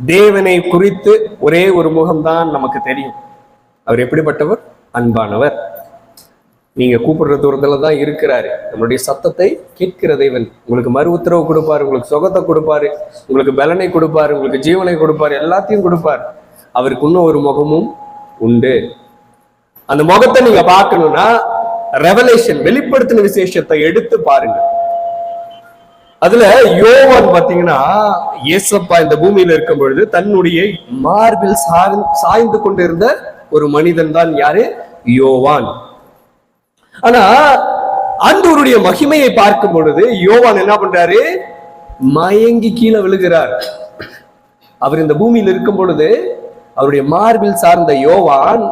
தேவனை குறித்து ஒரே ஒரு முகம்தான் நமக்கு தெரியும். அவர் எப்படிப்பட்டவர்? அன்பானவர். நீங்க கூப்பிடுற தூரத்துல தான் இருக்கிறாரு. நம்மளுடைய சத்தத்தை கேட்கிற தேவன். உங்களுக்கு மறு உத்தரவு கொடுப்பாரு உங்களுக்கு சுகத்தை கொடுப்பாரு உங்களுக்கு பலனை கொடுப்பாரு உங்களுக்கு ஜீவனை கொடுப்பாரு எல்லாத்தையும் கொடுப்பாரு. அவருக்கு இன்னும் ஒரு முகமும் உண்டு. அந்த முகத்தை நீங்க பார்க்கணும்னா ரெவலேஷன் வெளிப்படுத்தின விசேஷத்தை எடுத்து பாருங்க. அதுல யோவான் பாத்தீங்கன்னா ஏசப்பா இந்த பூமியில இருக்கும் பொழுது தன்னுடைய மார்பில் சாய்ந்து கொண்டிருந்த ஒரு மனிதன் தான் யாரு? யோவான். ஆனா அந்தவருடைய மகிமையை பார்க்கும் பொழுது யோவான் என்ன பண்றாரு? மயங்கி கீழே விழுகிறார். அவர் இந்த பூமியில் இருக்கும் பொழுது அவருடைய மார்பில் சார்ந்த யோவான்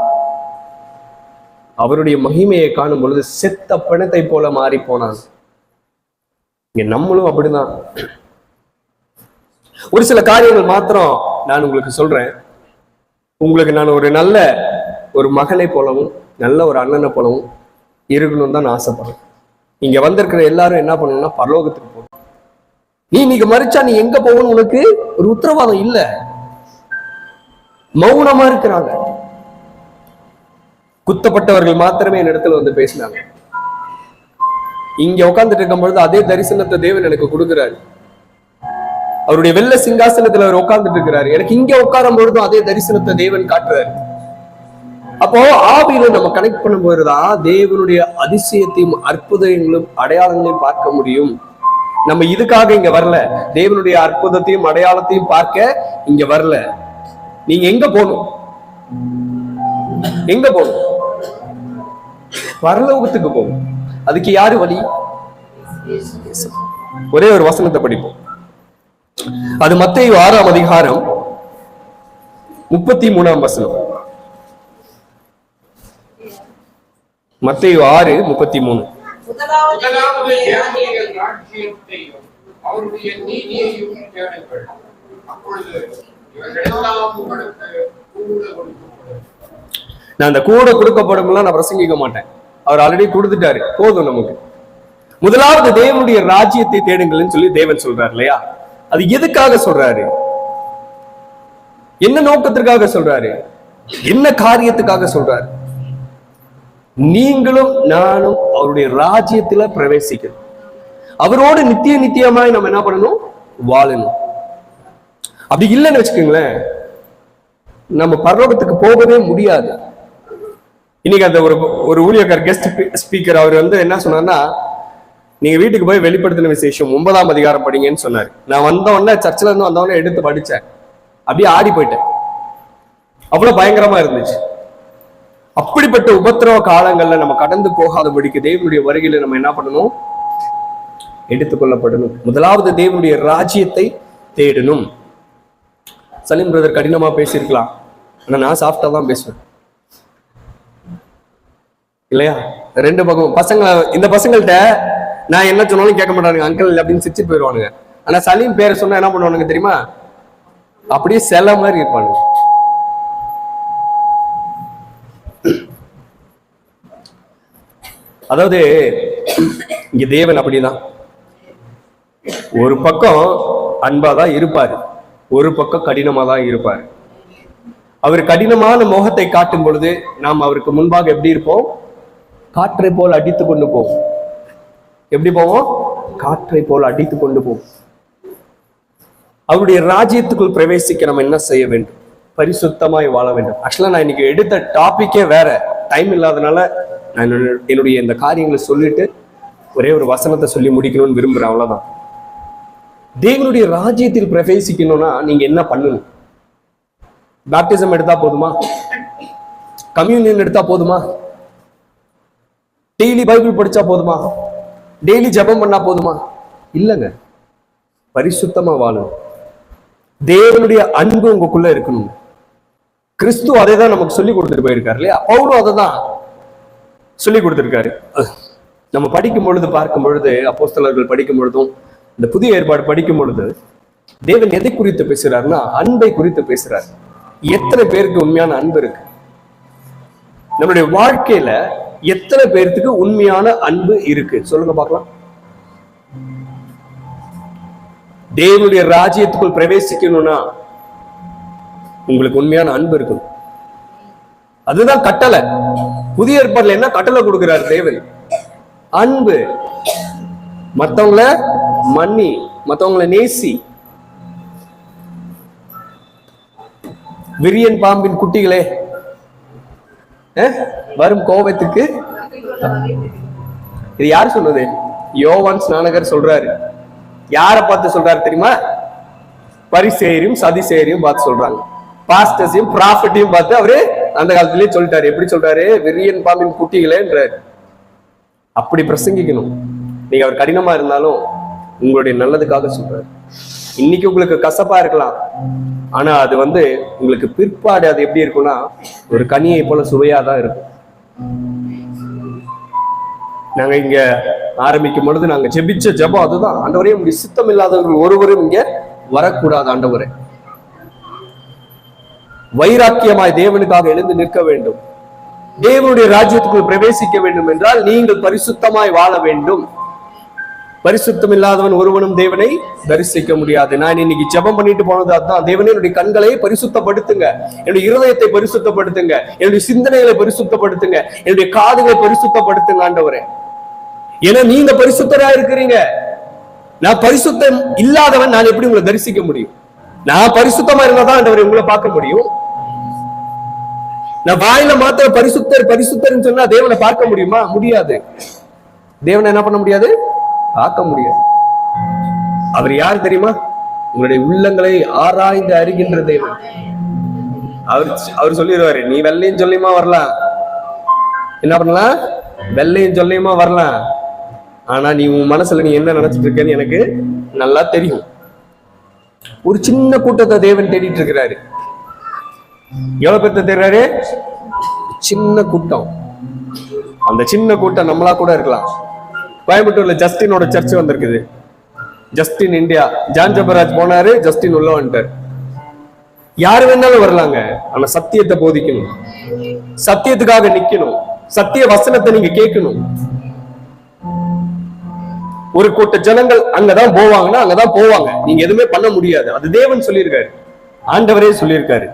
அவருடைய மகிமையை காணும் பொழுது செத்த பிணத்தை போல மாறி போனான். இங்க நம்மளும் அப்படிதான். ஒரு சில காரியங்கள் மாத்திரம் நான் உங்களுக்கு சொல்றேன். உங்களுக்கு நான் ஒரு நல்ல ஒரு மகனை போலவும் நல்ல ஒரு அண்ணனை போலவும் இருக்கணும்னு தான் நான் ஆசைப்படுறேன். இங்க வந்திருக்கிற எல்லாரும் என்ன பண்ணணும்னா பரலோகத்துக்கு போகணும். நீ இன்னைக்கு மறிச்சா நீ எங்க போகணும் உனக்கு ஒரு உத்தரவாதம் இல்ல. மௌனமா இருக்கிறாங்க. குத்தப்பட்டவர்கள் மாத்திரமே என் இடத்துல வந்து பேசினாங்க. இங்க உட்கார்ந்துட்டு இருக்கும் பொழுது அதே தரிசனத்தை தேவன் எனக்கு கொடுக்கிறாரு. அவருடைய வெள்ள சிங்காசனத்துல அவர் உட்கார்ந்துட்டு இருக்கிறாரு. எனக்கு இங்க உட்காரும் பொழுதும் அதே தரிசனத்தை தேவன் காட்டுறாரு. அப்போ ஆவியில நம்ம கனெக்ட் பண்ணும்போதுதான் தேவனுடைய அதிசயத்தையும் அற்புதங்களும் அடையாளங்களையும் பார்க்க முடியும். நம்ம இதுக்காக இங்க வரல. தேவனுடைய அற்புதத்தையும் அடையாளத்தையும் பார்க்க இங்க வரல. நீங்க எங்க போகணும்? எங்க போகணும்? பரலோகத்துக்கு போகணும். அதுக்கு யாரு வழி ஒரே ஒரு வசனத்தை படிப்போம். அது மத்திய ஆறாம் அதிகாரம் முப்பத்தி மூணாம் வசனம். மத்திய ஆறு முப்பத்தி மூணு கொடுக்கப்படும் நான் அந்த கூட கொடுக்கப்படும்லாம் நான் பிரசங்கிக்க மாட்டேன். அவர் ஆல்ரெடி கொடுத்துட்டாரு. போதும் நமக்கு. முதலாவது தேவனுடைய ராஜ்யத்தை தேடுங்கள்னு சொல்லி தேவன் சொல்றாரு இல்லையா? அது எதுக்காக சொல்றாரு? என்ன நோக்கத்திற்காக சொல்றாரு? என்ன காரியத்துக்காக சொல்றாரு? நீங்களும் நானும் அவருடைய ராஜ்யத்துல பிரவேசிக்கணும் அவரோடு நித்திய நித்தியமாய் நம்ம என்ன பண்ணணும்? வாழணும். அப்படி இல்லைன்னு வச்சுக்கோங்களேன் நம்ம பரலோகத்துக்கு போகவே முடியாது. இன்னைக்கு அந்த ஒரு ஒரு ஊழியக்கார் கெஸ்ட் ஸ்பீக்கர் அவர் வந்து என்ன சொன்னார்னா நீங்க வீட்டுக்கு போய் வெளிப்படுத்தின விசேஷம் ஒன்பதாம் அதிகாரம் படிங்கன்னு சொன்னார். நான் வந்தவொடனே சர்ச்சில் இருந்து வந்தவொடனே எடுத்து படித்தேன் அப்படியே ஆடி போயிட்டேன். அவ்வளோ பயங்கரமா இருந்துச்சு. அப்படிப்பட்ட உபத்திரவ காலங்கள்ல நம்ம கடந்து போகாதபடிக்கு தேவனுடைய வருகையில நம்ம என்ன பண்ணணும்? எடுத்துக்கொள்ளப்படணும் முதலாவது தேவனுடைய ராஜ்யத்தை தேடணும். சலீம் பிரதர் கடினமா பேசியிருக்கலாம். ஆனா நான் சாஃப்டா தான் பேசுவேன். இல்லையா? ரெண்டு பக்கம். பசங்க இந்த பசங்கள்ட்ட நான் என்ன சொன்னாலும் கேட்க மாட்டானுங்க. அங்கிள் அப்படின்னு சிரிச்சு போயிடுவானுங்க. ஆனா சலீம் பேரை சொன்னா என்ன பண்ணுவானுங்க தெரியுமா? அப்படியே செல மாதிரி இருப்பானுங்க. அதாவது இங்க தேவன் அப்படிதான். ஒரு பக்கம் அன்பா தான் இருப்பாரு. ஒரு பக்கம் கடினமா தான் இருப்பாரு. அவர் கடினமான முகத்தை காட்டும் பொழுது நாம் அவருக்கு முன்பாக எப்படி இருப்போம்? காற்றை போல் அடித்து கொண்டு போவோம் எப்படி போவோம்? காற்றை போல் அடித்து கொண்டு போவோம் அவருடைய ராஜ்யத்துக்குள் பிரவேசிக்க நம்ம என்ன செய்ய வேண்டும்? பரிசுத்தமாய் வாழ வேண்டும். ஆக்சுவலா நான் இன்னைக்கு எடுத்த டாபிக்கே வேற. டைம் இல்லாதனால நான் என்னுடைய இந்த காரியங்களை சொல்லிட்டு ஒரே ஒரு வசனத்தை சொல்லி முடிக்கணும்னு விரும்புகிறேன் அவ்வளவுதான். தேவனுடைய ராஜ்யத்தில் பிரவேசிக்கணும்னா நீங்க என்ன பண்ணணும்? பேப்டிசம் எடுத்தா போதுமா? கம்யூனியன் எடுத்தா போதுமா? டெய்லி பைபிள் படிச்சா போதுமா? டெய்லி ஜபம் பண்ணா போதுமா? இல்லைங்க. பரிசுத்தமா வாழணும் தேவனுடைய அன்பு உங்களுக்குள்ள இருக்கணும். கிறிஸ்துவ அதை தான் நமக்கு சொல்லி கொடுத்துட்டு போயிருக்காரு இல்லையா? பவுலும் அதை தான் சொல்லி கொடுத்துருக்காரு. நம்ம படிக்கும் பொழுது பார்க்கும் பொழுது அப்போஸ்தலர்கள் படிக்கும் பொழுதும் இந்த புதிய ஏற்பாடு படிக்கும் பொழுது தேவன் எதை குறித்து பேசுறாருன்னா அன்பை குறித்து பேசுறாரு. எத்தனை பேருக்கு உண்மையான அன்பு இருக்கு? நம்மளுடைய வாழ்க்கையில எத்தனை பேர்த்துக்கு உண்மையான அன்பு இருக்கு? சொல்லுங்க பார்க்கலாம். தேவனுடைய ராஜ்யத்துக்குள் பிரவேசிக்கணும்னா உங்களுக்கு உண்மையான அன்பு இருக்கும் அதுதான் கட்டளை. புதிய ஏற்பாடுல என்ன கட்டளை கொடுக்கிறார் தேவன்? அன்பு. மத்தவங்கள மன்னி மத்தவங்கள நேசி. விரியன் பாம்பின் குட்டிகளே வரும் கோபத்துக்கு? இது யார் சொன்னது? யோவான் ஸ்நானகர் சொல்றாரு. யார பார்த்து சொல்றாரு தெரியுமா? பரிசேரியும் சதிசேரியும் பார்த்து சொல்றாங்க. பாஸ்டர்ஸையும் ப்ராஃபிட்டையும் பார்த்து அவரு அந்த காலத்திலேயே சொல்லிட்டாரு. எப்படி சொல்றாரு? விரியன் பாம்பின் குட்டிகளேன்றாரு. அப்படி பிரசங்கிக்கணும். நீங்க அவர் கடினமா இருந்தாலும் உங்களுடைய நல்லதுக்காக சொல்றாரு. இன்னைக்கு உங்களுக்கு கசப்பா இருக்கலாம். ஆனா அது வந்து உங்களுக்கு பிற்பாடு அது எப்படி இருக்கும்னா ஒரு கனியை போல சுவையா தான் இருக்கும். நாங்க இங்க ஆரம்பிக்கும் பொழுது நாங்க ஜெபிச்ச ஜெபம் அதுதான். ஆண்டவரே உங்களுடைய சித்தம் இல்லாதவர்கள் ஒருவரும் இங்க வரக்கூடாது ஆண்டவரே. வைராக்கியமாய் தேவனுக்காக எழுந்து நிற்க வேண்டும். தேவனுடைய ராஜ்யத்துக்குள் பிரவேசிக்க வேண்டும் என்றால் நீங்கள் பரிசுத்தமாய் வாழ வேண்டும். பரிசுத்தம் இல்லாதவன் ஒருவனும் தேவனை தரிசிக்க முடியாது. நான் இன்னைக்கு ஜெபம் பண்ணிட்டு போனது அதான். தேவனே என்னுடைய கண்களை பரிசுத்தப்படுத்துங்க. என்னுடைய இருதயத்தை பரிசுத்தப்படுத்துங்க. என்னுடைய சிந்தனைகளை பரிசுத்தப்படுத்துங்க. என்னுடைய காதுகளை பரிசுத்தப்படுத்துங்க ஆண்டவரே. ஏன்னா நீங்க பரிசுத்தரா இருக்கிறீங்க நான் பரிசுத்தம் இல்லாதவன் நான் எப்படி உங்களை தரிசிக்க முடியும்? நான் பரிசுத்தமா இருந்தாதான் ஆண்டவரை உங்களை பார்க்க முடியும். நான் வாயில மாத்திர பரிசுத்தர் பரிசுத்தர்னு சொன்னா தேவனை பார்க்க முடியுமா? முடியாது. தேவனை என்ன பண்ண முடியாது? பார்க்க முடியாது. அவர் யார் தெரியுமா? உங்களுடைய உள்ளங்களை ஆராய்ந்து அறிகின்ற தேவன். அவர் அவர் சொல்லிடுவாரு நீ வெள்ளையும் சொல்லியுமா வரலாம் என்ன பண்ணலாம்? வெள்ளையும் சொல்லியுமா வரலாம் ஆனா நீ உன் மனசுல நீ என்ன நினைச்சிட்டு இருக்கன்னு எனக்கு நல்லா தெரியும். ஒரு சின்ன கூட்டத்தை தேவன் தேடிட்டு இருக்கிறாரு. எவ்வளவு பேர்த்த தேடுறாரு சின்ன கூட்டம். அந்த சின்ன கூட்டம் நம்மளா கூட இருக்கலாம். கோயம்புத்தூர்ல ஜஸ்டினோட சர்ச் வந்திருக்குது. Justin India. ஜான் ஜபராஜ் போனாரு ஜஸ்டின் உள்ள வந்துட்டார். யாரு வேணாலும் வரலாங்க. ஆனா சத்தியத்தை போதிக்கணும். சத்தியத்துக்காக நிக்கணும். சத்திய வசனத்தை நீங்க கேட்கணும். ஒரு கூட்ட ஜனங்கள் அங்கதான் போவாங்கன்னா அங்கதான் போவாங்க. நீங்க எதுவுமே பண்ண முடியாது. அது தேவன் சொல்லியிருக்காரு. ஆண்டவரே சொல்லியிருக்காரு.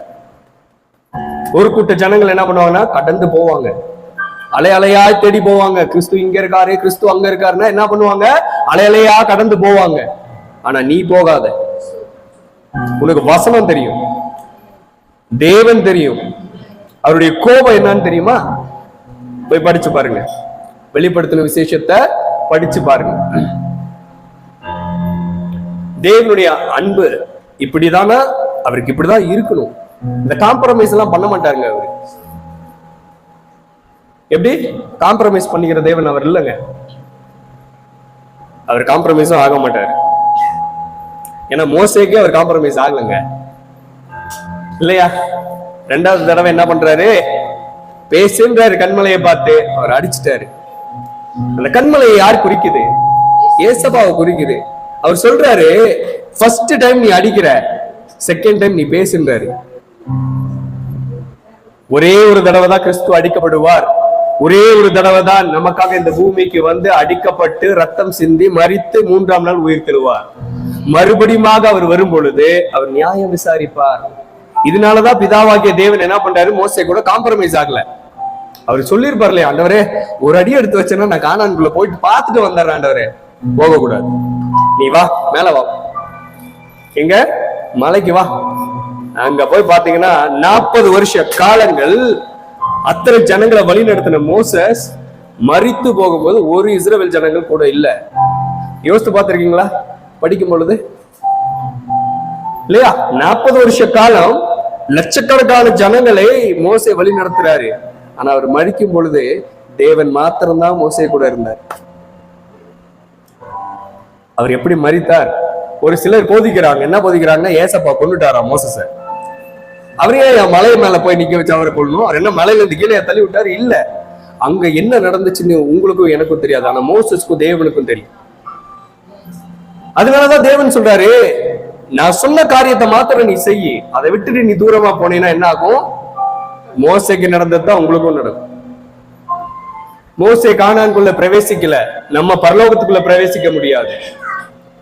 ஒரு கூட்ட ஜனங்கள் என்ன பண்ணுவாங்கன்னா கடந்து போவாங்க. அலையலையா தேடி போவாங்க. கிறிஸ்து இங்க இருக்காரு கிறிஸ்து அங்க இருக்காருன்னா என்ன பண்ணுவாங்க? அலையலையா கடந்து போவாங்க. ஆனா நீ போகாத. உனக்கு வசனம் தெரியும். தேவன் தெரியும். அவருடைய கோபம் என்னன்னு தெரியுமா? போய் படிச்சு பாருங்க. வெளிப்படுத்தின விசேஷத்தை படிச்சு பாருங்க. தேவனுடைய அன்பு இப்படிதானா? அவருக்கு இப்படிதான் இருக்கணும். இந்த காம்ப்ரமைஸ் எல்லாம் பண்ண மாட்டாருங்க அவரு. எப்படி? காம்ப்ரமைஸ் பண்ணிக்கிற தேவன் அவர் இல்லைங்க. அவர் காம்ப்ரமைஸும் ஆக மாட்டார். ஏன்னா மோசேக்கே அவர் காம்ப்ரமைஸ் ஆகலைங்க. இல்லையா? ரெண்டாவது தடவை என்ன பண்றாரு? பேசுன்றாரு கண்மலையை பார்த்து. அவர் அடிச்சிட்டாரு. அந்த கண்மலையை யார் குறிக்குது? ஏசப்பாவை குறிக்குது. அவர் சொல்றாரு ஃபர்ஸ்ட் டைம் நீ அடிக்கிற செகண்ட் டைம் நீ பேசுன்றாரு. ஒரே ஒரு தடவை தான் கிறிஸ்துவ அடிக்கப்படுவார். ஒரே ஒரு தடவை தான் நமக்காக இந்த பூமிக்கு வந்து அடிக்கப்பட்டு ரத்தம் சிந்தி மறித்து மூன்றாம் நாள் உயிர் தருவார். மறுபடியுமாக அவர் வரும் பொழுது அவர் நியாயம் விசாரிப்பார். இதனாலதான் பிதாவாகிய தேவன் என்ன பண்றாரு? மோசை கூட காம்ப்ரமைஸ் ஆகல. அவர் சொல்லியிருப்பார்லே ஆண்டவரே ஒரு அடி எடுத்து வச்சேன்னா நான் காணான்குள்ள போயிட்டு பார்த்துட்டு வந்தார் ஆண்டவரே. போக கூடாது நீ வா மேல வா. எங்க? மலைக்கு வா. அங்க போய் பாத்தீங்கன்னா நாற்பது வருஷ காலங்கள் அத்தனை ஜனங்களை வழி நடத்தின மோசஸ் மறித்து போகும்போது ஒரு இஸ்ரேல் ஜனங்கள் கூட இல்ல. யோசித்து பார்த்திருக்கீங்களா? படிக்கும் பொழுது? இல்லையா? நாற்பது வருஷ காலம் லட்சக்கணக்கான ஜனங்களை மோசை வழி நடத்துறாரு. ஆனா அவர் மறிக்கும் பொழுது தேவன் மாத்திரம்தான் மோசை கூட இருந்தார். அவர் எப்படி மறித்தார் ஒரு சிலர் போதிக்கிறாங்க. என்ன போதிக்கிறாங்கன்னா ஏசப்பா கொண்டுட்டாரா மோசஸ? அவரே என் மலை மேல போய் நிக்க வச்சு அவரை கொள்ளணும் அவர் என்ன மலையில இருந்து கீழே தள்ளி விட்டாரு? இல்ல. அங்க என்ன நடந்துச்சுன்னு உங்களுக்கும் எனக்கும் தெரியாது. ஆனா மோசஸ்க்கும் தேவனுக்கும் தெரியும். அதனாலதான் தேவன் சொல்றாரு நான் சொன்ன காரியத்தை மாத்திரம் நீ செய் அதை விட்டுட்டு நீ தூரமா போனீங்கன்னா என்ன ஆகும்? மோசைக்கு நடந்ததுதான் உங்களுக்கும் நடக்கும். மோசை காணான்குள்ள பிரவேசிக்கல. நம்ம பரலோகத்துக்குள்ள பிரவேசிக்க முடியாது.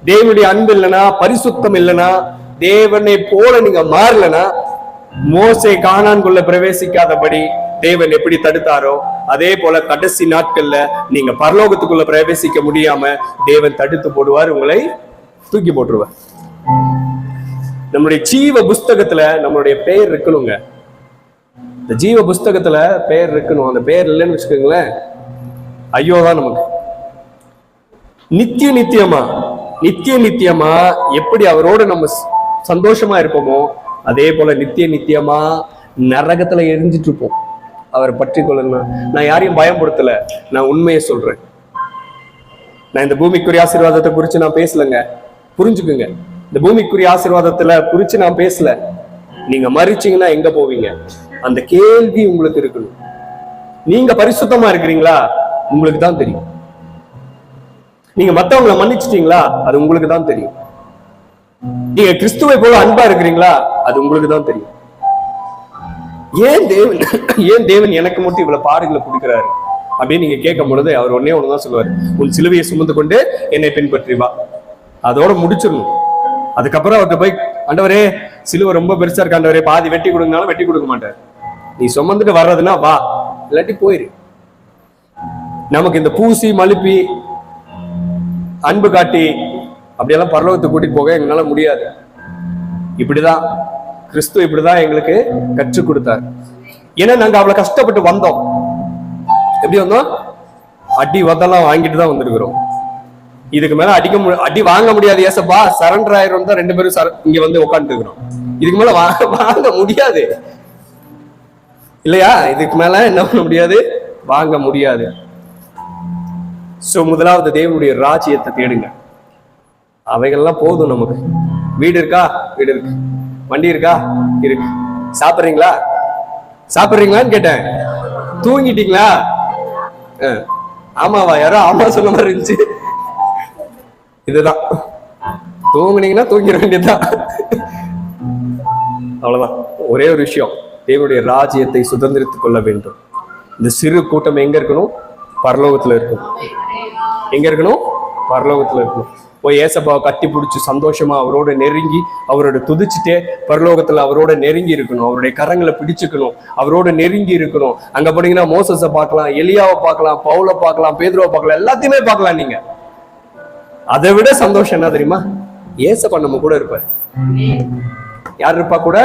தேவனுடைய அன்பு இல்லைன்னா பரிசுத்தம் இல்லைன்னா தேவனை போல நீங்க மாறலனா மோசை காணான்குள்ள பிரவேசிக்காதபடி தேவன் எப்படி தடுத்தாரோ அதே போல கடைசி நாட்கள்ல நீங்க பரலோகத்துக்குள்ள பிரவேசிக்க முடியாம தேவன் தடுத்து போடுவார் உங்களை தூக்கி போட்டுருவார். நம்மளுடைய ஜீவ புஸ்தகத்துல நம்மளுடைய பெயர் இருக்கணுங்க. இந்த ஜீவ புஸ்தகத்துல பெயர் இருக்கணும். அந்த பெயர் இல்லைன்னு வச்சுக்கோங்களேன். ஐயோ தான் நமக்கு. நித்திய நித்தியமா நித்திய நித்தியமா எப்படி அவரோட நம்ம சந்தோஷமா இருப்போமோ அதே போல நித்திய நித்தியமா நரகத்துல எரிஞ்சிட்டு இருப்போம் அவரை பற்றி கொள்ளணும் நான் யாரையும் பயப்படுத்தல நான் உண்மையை சொல்றேன். நான் இந்த பூமிக்குரிய ஆசீர்வாதத்தை குறித்து நான் பேசலங்க. புரிஞ்சுக்குங்க. இந்த பூமிக்குரிய ஆசீர்வாதத்துல குறித்து நான் பேசல. நீங்க மறிச்சிங்கன்னா எங்க போவீங்க? அந்த கேள்வி உங்களுக்கு இருக்கணும். நீங்க பரிசுத்தமா இருக்கிறீங்களா? உங்களுக்கு தான் தெரியும். நீங்க மத்தவங்களை மன்னிச்சிட்டீங்களா? அது உங்களுக்கு தான் தெரியும். நீங்க கிறிஸ்துவை போல அன்பா இருக்கிறீங்களா? அது உங்களுக்கு தான் தெரியும். ஏன் தேவன் ஏன் தேவன் எனக்கு மட்டும் இவ்வளவு பாடுகளை கொடுக்கிறாரு? அப்படின்னு நீங்க கேட்கும் பொழுது அவர் ஒன்னே ஒண்ணுதான் சொல்லுவார். உன் சிலுவையை சுமந்து கொண்டு என்னை பின்பற்றி வா. அதோட முடிச்சிடணும். அதுக்கப்புறம் அவர்கிட்ட போய் ஆண்டவரே சிலுவை ரொம்ப பெருசா இருக்கு. ஆண்டவரே பாதி வெட்டி கொடுங்கனாலும் வெட்டி கொடுக்க மாட்டார். நீ சுமந்துட்டு வர்றதுன்னா வா. இல்லாட்டி போயிரு. நமக்கு இந்த பூசி மழுப்பி அன்பு காட்டி அப்படியெல்லாம் பரலோகத்தை கூட்டிட்டு போக எங்களால முடியாது. இப்படிதான் கிறிஸ்து இப்படிதான் எங்களுக்கு கற்றுக் கொடுத்தார். ஏன்னா நாங்க அவ்வளவு கஷ்டப்பட்டு வந்தோம். எப்படி வந்தோம்? அடி வதெல்லாம் வாங்கிட்டு தான் வந்திருக்கிறோம். இதுக்கு மேல அடிக்க அடி வாங்க முடியாது ஏசப்பா. சரண்டர் ஆயிரம் தான் ரெண்டு பேரும் இங்க வந்து உட்காந்துருக்கிறோம் இருக்கிறோம். இதுக்கு மேல வாங்க முடியாது. இல்லையா? இதுக்கு மேல என்ன பண்ண முடியாது? வாங்க முடியாது. சோ முதலாவது தேவனுடைய ராஜ்யத்தை தேடுங்க. அவைகள்லாம் போதும் நமக்கு. வீடு இருக்கா? வீடு இருக்கு. வண்டி இருக்கா? இருக்கு. சாப்பிட்றீங்களா? சாப்பிட்றீங்களான்னு கேட்டேன். தூங்கிட்டீங்களா? ஆமாவா? யாரோ ஆமா சொன்ன மாதிரி இருந்துச்சு. இதுதான். தூங்குனீங்கன்னா தூங்கிட வேண்டியதுதான். அவ்வளவுதான். ஒரே ஒரு விஷயம். தேவனுடைய ராஜ்யத்தை சுதந்திரித்துக் கொள்ள வேண்டும். இந்த சிறு கூட்டம் எங்க இருக்கணும்? பரலோகத்துல இருக்கணும். எங்க இருக்கணும்? பரலோகத்துல இருக்கணும். போய் ஏசப்பாவை கட்டி பிடிச்சி சந்தோஷமா அவரோட நெருங்கி அவரோட துதிச்சுட்டே பரலோகத்துல அவரோட நெருங்கி இருக்கணும். அவருடைய கரங்களை பிடிச்சுக்கணும். அவரோட நெருங்கி இருக்கணும். அங்க போனீங்கன்னா மோசஸை பார்க்கலாம் எலியாவை பார்க்கலாம் பவுலை பார்க்கலாம் பேதுருவை பார்க்கலாம் எல்லாத்தையுமே பார்க்கலாம் நீங்க. அதை விட சந்தோஷம் என்ன தெரியுமா? ஏசப்பா நம்ம கூட இருப்பார். யார் இருப்பா கூட?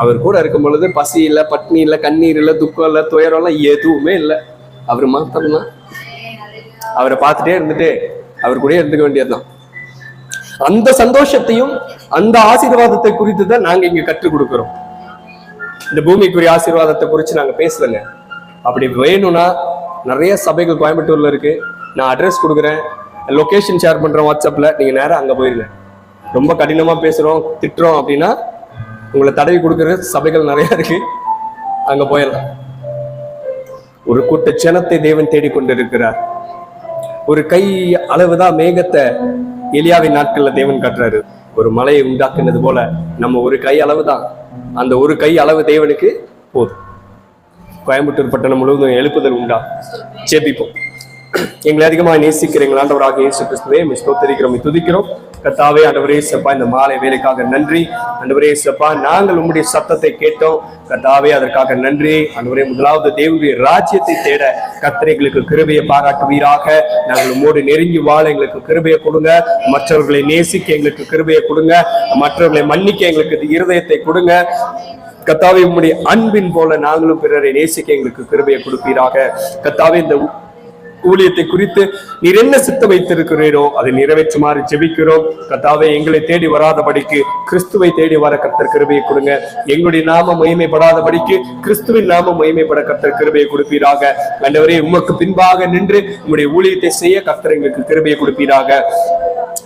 அவர் கூட இருக்கும் பொழுது பசி இல்ல பட்னி இல்ல கண்ணீர் இல்ல துக்கம் இல்ல துயரம் எல்லாம் எதுவுமே இல்லை. அவர் மாத்திரம்தான். அவரை பார்த்துட்டே இருந்துட்டு அவர் கூட இருந்துக்க வேண்டியதுதான். அந்த சந்தோஷத்தையும் அந்த ஆசீர்வாதத்தை குறித்து தான் நாங்க இங்க கற்றுக் கொடுக்கிறோம். இந்த பூமிக்குரிய ஆசீர்வாதத்தை குறித்து நாங்க பேசலைங்க அப்படி வேணும்னா நிறைய சபைகள் கோயம்புத்தூர்ல இருக்கு. நான் அட்ரஸ் கொடுக்குறேன். லொகேஷன் ஷேர் பண்றேன் வாட்ஸ்அப்ல நீங்க நேரம் அங்க போயிருங்க. ரொம்ப கடினமா பேசுறோம் திட்டுறோம் அப்படின்னா உங்களை தடவி கொடுக்குற சபைகள் நிறைய இருக்கு. அங்க போயிடலாம். ஒரு கூட்ட ஜனத்தை தேவன் தேடிக்கொண்டிருக்கிறார். ஒரு கை அளவுதான் மேகத்தை எலியாவின் நாட்கள்ல தேவன் கட்டுறாரு. ஒரு மலையை உண்டாக்குனது போல நம்ம ஒரு கை அளவு தான் அந்த ஒரு கை அளவு தேவனுக்கு போதும். கோயம்புத்தூர் பட்டணம் முழுவதும் எழுப்புதல் உண்டா? ஜெபிப்போம் எங்களை அதிகமாக நேசிக்கிறீங்களா ஆண்டவராக இயேசு கிறிஸ்துவே மிஸ் ஸ்தோத்திரிக்கிறோம் துதிக்கிறோம். கத்தாவே ஆண்டவரே சப்பா இந்த மாலை வேலைக்காக நன்றி. ஆண்டவரே சப்பா நாங்கள் உங்களுடைய சத்தத்தை கேட்டோம். கத்தாவே அதற்காக நன்றி. ஆண்டவரே முதலாவது தேவனுடைய ராஜ்யத்தை தேட கத்திரைகளுக்கு கிருபையை பாராட்டுவீராக. நாங்கள் உம்மோடு நெருங்கி வாழ எங்களுக்கு கிருபையை கொடுங்க. மற்றவர்களை நேசிக்க எங்களுக்கு கிருபையை கொடுங்க. மற்றவர்களை மன்னிக்க எங்களுக்கு இருதயத்தை கொடுங்க. கத்தாவே உம்முடைய அன்பின் போல நாங்களும் பிறரை நேசிக்க எங்களுக்கு கிருபையை கொடுப்பீராக. கத்தாவே இந்த ஊழியத்தை குறித்து நீர் என்ன சித்த வைத்திருக்கிறீரோ அதை நிறைவேற்றுமாறு ஜெபிக்கிறோம். கத்தாவை எங்களை தேடி வராதபடிக்கு கிறிஸ்துவை தேடி வர கர்த்தர் கிருபையை கொடுங்க. எங்களுடைய நாம மகிமைப்படாதபடிக்கு கிறிஸ்துவின் நாம மகிமைப்பட கர்த்தர் கிருபையை கொடுப்பீராக. ஆண்டவரே உமக்கு பின்பாக நின்று உங்களுடைய ஊழியத்தை செய்ய கர்த்தர் எங்களுக்கு கிருபையை கொடுப்பீராக.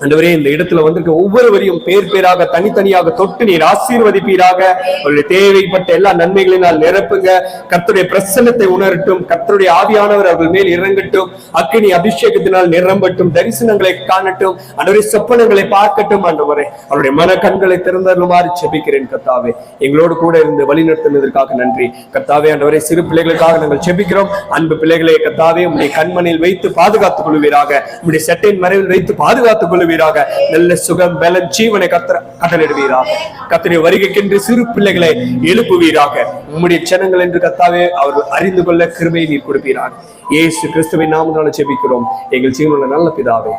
அண்டவரே இந்த இடத்துல வந்திருக்க ஒவ்வொருவரையும் பேர் பேராக தனித்தனியாக தொட்டு நீர் ஆசீர்வதிப்பீராக. அவருடைய தேவைப்பட்ட எல்லா நன்மைகளினால் நிரப்புங்க. கர்த்தருடைய பிரசன்னத்தை உணரட்டும். கர்த்தருடைய ஆவியானவர் அவர்கள் மேல் இறங்கட்டும். அக்கினி அபிஷேகத்தினால் நிரம்பட்டும். தரிசனங்களை காணட்டும். அன்றவரை சொப்பனங்களை பார்க்கட்டும் அன்றவரை அவருடைய மன கண்களை திறந்தருமாறு செபிக்கிறேன் கத்தாவே எங்களோடு கூட இருந்து வழிநடத்தினதற்காக நன்றி. கர்த்தாவே அன்றவரை சிறு பிள்ளைகளுக்காக நாங்கள் செபிக்கிறோம். அன்பு பிள்ளைகளை கத்தாவே உங்களுடைய கண்மணியில் வைத்து பாதுகாத்துக் கொள்வீராக. உங்களுடைய சட்டையின் மறைவில் வைத்து பாதுகாத்துக் கொள்வீராக தருவீராக. நல்ல சுகம் பலன் ஜீவனை கத்திர கட்டளிடுவீராக கத்திரை வருகைக்கென்று சிறு பிள்ளைகளை எழுப்புவீராக. உம்முடைய ஜனங்கள் என்று கத்தாவே அவர்கள் அறிந்து கொள்ள கிருமையை நீர் கொடுப்பீராக. கிறிஸ்துவை நாம் நாளை செபிக்கிறோம் எங்கள் ஜீவனில் நல்ல பிதாவே.